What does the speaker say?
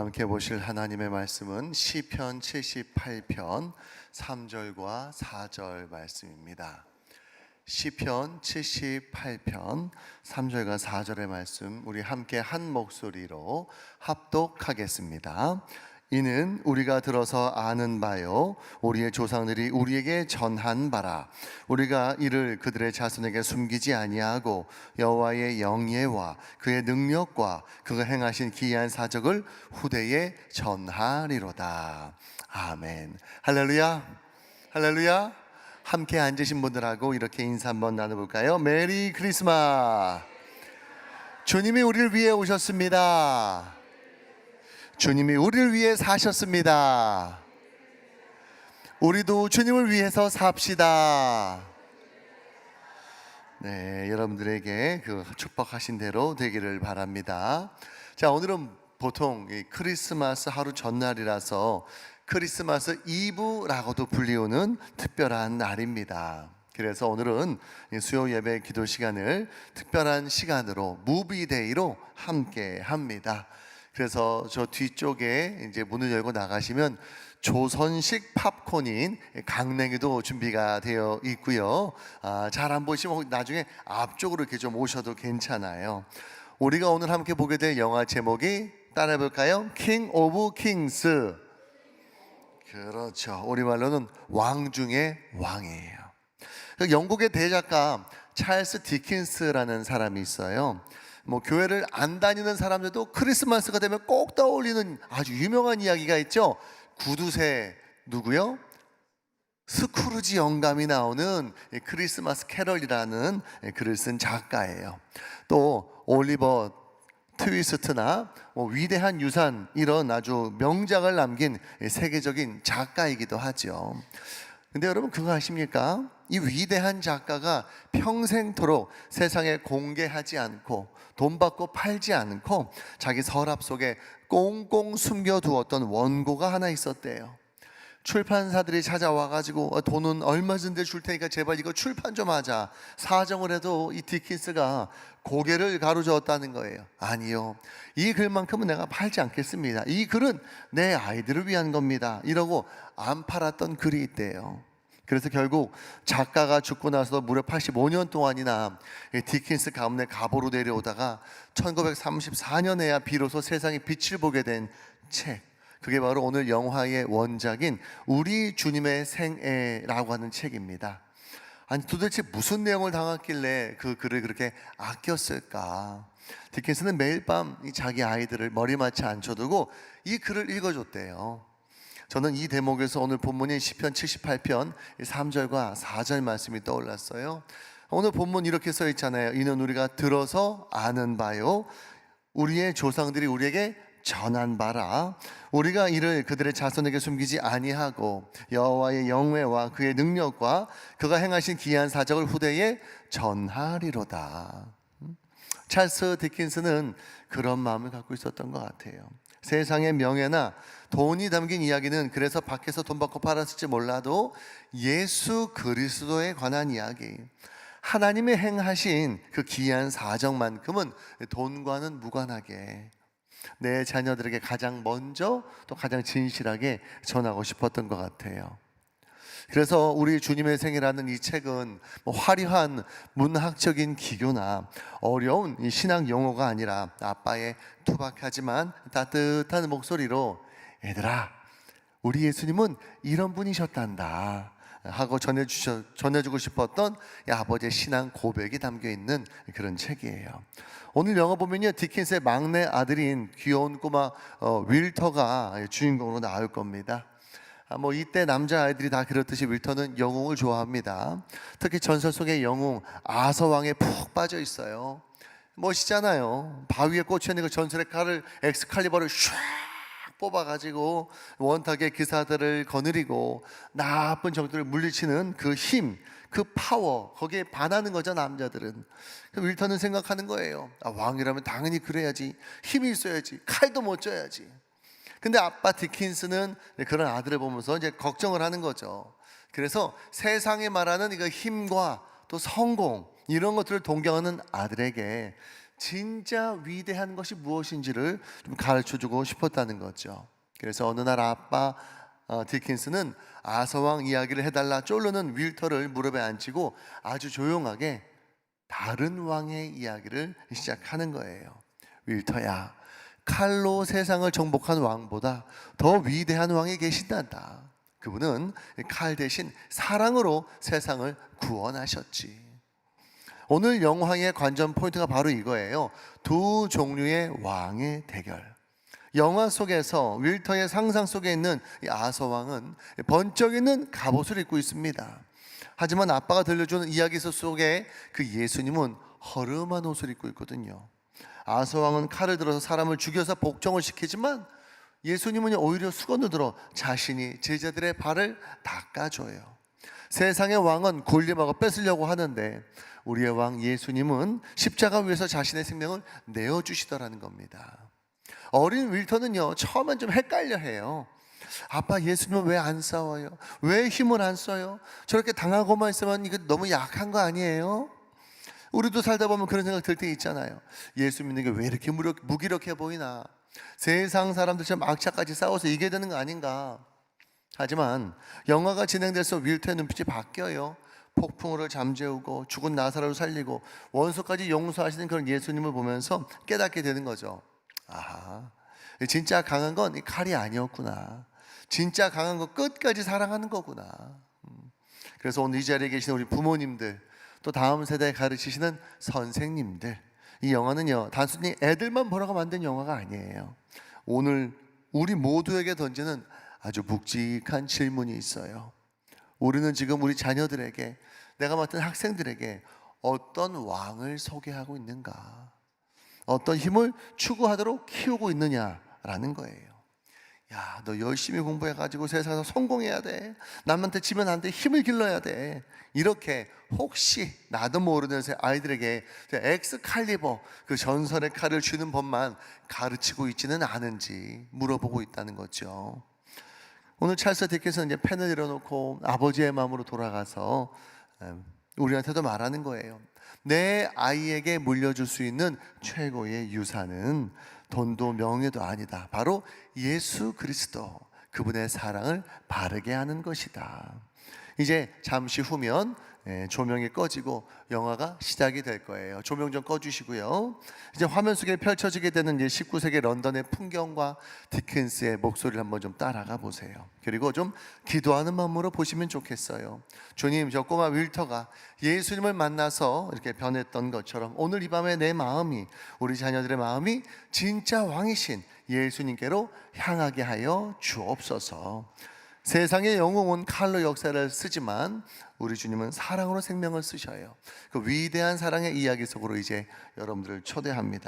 함께 보실 하나님의 말씀은 시편 78편 3절과 4절 말씀입니다. 시편 78편 3절과 4절의 말씀 우리 함께 한 목소리로 합독하겠습니다. 이는 우리가 들어서 아는 바요. 우리의 조상들이 우리에게 전한 바라. 우리가 이를 그들의 자손에게 숨기지 아니하고 여호와의 영예와 그의 능력과 그가 행하신 기이한 사적을 후대에 전하리로다. 아멘. 할렐루야. 할렐루야. 함께 앉으신 분들하고 이렇게 인사 한번 나눠볼까요? 메리 크리스마스. 주님이 우리를 위해 오셨습니다 주님이 우리를 위해 사셨습니다. 우리도 주님을 위해서 삽시다. 네, 여러분들에게 그 축복하신 대로 되기를 바랍니다. 자, 오늘은 보통 이 크리스마스 하루 전날이라서 크리스마스 이브라고도 불리우는 특별한 날입니다. 그래서 오늘은 이 수요 예배 기도 시간을 특별한 시간으로 무비데이로 함께 합니다. 그래서 저 뒤쪽에 이제 문을 열고 나가시면 조선식 팝콘인 강냉이도 준비가 되어 있고요. 아, 잘 안 보시면 나중에 앞쪽으로 이렇게 좀 오셔도 괜찮아요. 우리가 오늘 함께 보게 될 영화 제목이 따라해 볼까요? 킹 오브 킹스. 그렇죠. 우리말로는 왕 중의 왕이에요. 그 영국의 대작가 찰스 디킨스라는 사람이 있어요. 뭐 교회를 안 다니는 사람들도 크리스마스가 되면 꼭 떠올리는 아주 유명한 이야기가 있죠. 구두쇠 누구요? 스크루지 영감이 나오는 크리스마스 캐럴이라는 글을 쓴 작가예요. 또 올리버 트위스트나 뭐 위대한 유산 이런 아주 명작을 남긴 세계적인 작가이기도 하죠. 근데 여러분 그거 아십니까? 이 위대한 작가가 평생토록 세상에 공개하지 않고 돈 받고 팔지 않고 자기 서랍 속에 꽁꽁 숨겨두었던 원고가 하나 있었대요. 출판사들이 찾아와 가지고 돈은 얼마 전데 줄 테니까 제발 이거 출판 좀 하자 사정을 해도 이 디킨스가 고개를 가로저었다는 거예요. 아니요. 이 글만큼은 내가 팔지 않겠습니다. 이 글은 내 아이들을 위한 겁니다. 이러고 안 팔았던 글이 있대요. 그래서 결국 작가가 죽고 나서 무려 85년 동안이나 이 디킨스 가문의 가보로 내려오다가 1934년에야 비로소 세상에 빛을 보게 된 책. 그게 바로 오늘 영화의 원작인 우리 주님의 생애라고 하는 책입니다. 아니 도대체 무슨 내용을 담았길래 그 글을 그렇게 아꼈을까? 디킨스는 매일 밤 자기 아이들을 머리맡에 앉혀두고 이 글을 읽어줬대요. 저는 이 대목에서 오늘 본문인 시편 78편 3절과 4절 말씀이 떠올랐어요. 오늘 본문 이렇게 써 있잖아요. 이는 우리가 들어서 아는 바요. 우리의 조상들이 우리에게 전한 바라 우리가 이를 그들의 자손에게 숨기지 아니하고 여호와의 영회와 그의 능력과 그가 행하신 기이한 사적을 후대에 전하리로다. 찰스 디킨스는 그런 마음을 갖고 있었던 것 같아요. 세상의 명예나 돈이 담긴 이야기는 그래서 밖에서 돈 받고 팔았을지 몰라도 예수 그리스도에 관한 이야기. 하나님의 행하신 그 기이한 사정만큼은 돈과는 무관하게 내 자녀들에게 가장 먼저 또 가장 진실하게 전하고 싶었던 것 같아요. 그래서 우리 주님의 생이라는 이 책은 뭐 화려한 문학적인 기교나 어려운 이 신학 용어가 아니라 아빠의 투박하지만 따뜻한 목소리로 얘들아 우리 예수님은 이런 분이셨단다 하고 전해 주셔, 전해 주고 싶었던 이 아버지의 신앙 고백이 담겨 있는 그런 책이에요. 오늘 영화 보면요 디킨스의 막내 아들인 귀여운 꼬마 어, 윌터가 주인공으로 나올 겁니다. 아, 뭐 이때 남자 아이들이 다 그렇듯이 윌터는 영웅을 좋아합니다. 특히 전설 속의 영웅 아서 왕에 푹 빠져 있어요. 멋있잖아요. 바위에 꽂혀 있는 그 전설의 칼을 엑스칼리버를 슉 뽑아가지고 원탁의 기사들을 거느리고 나쁜 적들을 물리치는 그 힘, 그 파워 거기에 반하는 거죠 남자들은. 그 윌턴은 생각하는 거예요. 아, 왕이라면 당연히 그래야지 힘이 있어야지 칼도 못 쪄야지. 근데 아빠 디킨스는 그런 아들을 보면서 이제 걱정을 하는 거죠. 그래서 세상에 말하는 이거 힘과 또 성공 이런 것들을 동경하는 아들에게 진짜 위대한 것이 무엇인지를 좀 가르쳐 주고 싶었다는 거죠. 그래서 어느 날 아빠 어, 디킨스는 아서왕 이야기를 해달라 쫄르는 윌터를 무릎에 앉히고 아주 조용하게 다른 왕의 이야기를 시작하는 거예요. 윌터야, 칼로 세상을 정복한 왕보다 더 위대한 왕이 계신단다. 그분은 칼 대신 사랑으로 세상을 구원하셨지. 오늘 영화의 관전 포인트가 바로 이거예요. 두 종류의 왕의 대결. 영화 속에서 윌터의 상상 속에 있는 이 아서 왕은 번쩍 이는 갑옷을 입고 있습니다. 하지만 아빠가 들려주는 이야기 속에 그 예수님은 허름한 옷을 입고 있거든요. 아서 왕은 칼을 들어서 사람을 죽여서 복종을 시키지만 예수님은 오히려 수건을 들어 자신이 제자들의 발을 닦아줘요. 세상의 왕은 군림하고 뺏으려고 하는데 우리의 왕 예수님은 십자가 위에서 자신의 생명을 내어 주시더라는 겁니다. 어린 윌터는요 처음엔 좀 헷갈려 해요. 아빠 예수님은 왜 안 싸워요? 왜 힘을 안 써요? 저렇게 당하고만 있으면 이거 너무 약한 거 아니에요? 우리도 살다 보면 그런 생각 들 때 있잖아요. 예수 믿는 게 왜 이렇게 무력, 무기력해 보이나? 세상 사람들처럼 악착같이 싸워서 이겨야 되는 거 아닌가? 하지만 영화가 진행될수록 윌터의 눈빛이 바뀌어요. 폭풍우를 잠재우고 죽은 나사로를 살리고 원수까지 용서하시는 그런 예수님을 보면서 깨닫게 되는 거죠. 아하, 진짜 강한 건이 칼이 아니었구나. 진짜 강한 건 끝까지 사랑하는 거구나. 음. 그래서 오늘 이 자리에 계신 우리 부모님들, 또 다음 세대에 가르치시는 선생님들, 이 영화는요 단순히 애들만 보라고 만든 영화가 아니에요. 오늘 우리 모두에게 던지는 아주 묵직한 질문이 있어요. 우리는 지금 우리 자녀들에게 내가 맡은 학생들에게 어떤 왕을 소개하고 있는가? 어떤 힘을 추구하도록 키우고 있느냐라는 거예요. 야, 너 열심히 공부해 가지고 세상에서 성공해야 돼. 남한테 지면 안 돼. 힘을 길러야 돼. 이렇게 혹시 나도 모르는 새 아이들에게 엑스칼리버 그 전설의 칼을 쥐는 법만 가르치고 있지는 않은지 물어보고 있다는 거죠. 오늘 찰스 디켓은 이제 펜을 내려놓고 아버지의 마음으로 돌아가서 음, 우리한테도 말하는 거예요. 내 아이에게 물려줄 수 있는 최고의 유산은 돈도 명예도 아니다. 바로 예수 그리스도 그분의 사랑을 바르게 하는 것이다. 이제 잠시 후면 예, 조명이 꺼지고 영화가 시작이 될 거예요. 조명 좀 꺼주시고요. 이제 화면 속에 펼쳐지게 되는 이제 19세기 런던의 풍경과 디킨스의 목소리를 한번 좀 따라가 보세요. 그리고 좀 기도하는 마음으로 보시면 좋겠어요. 주님, 저 꼬마 윌터가 예수님을 만나서 이렇게 변했던 것처럼 오늘 이 밤에 내 마음이 우리 자녀들의 마음이 진짜 왕이신 예수님께로 향하게 하여 주옵소서. 세상의 영웅은 칼로 역사를 쓰지만 우리 주님은 사랑으로 생명을 쓰셔요. 그 위대한 사랑의 이야기 속으로 이제 여러분들을 초대합니다.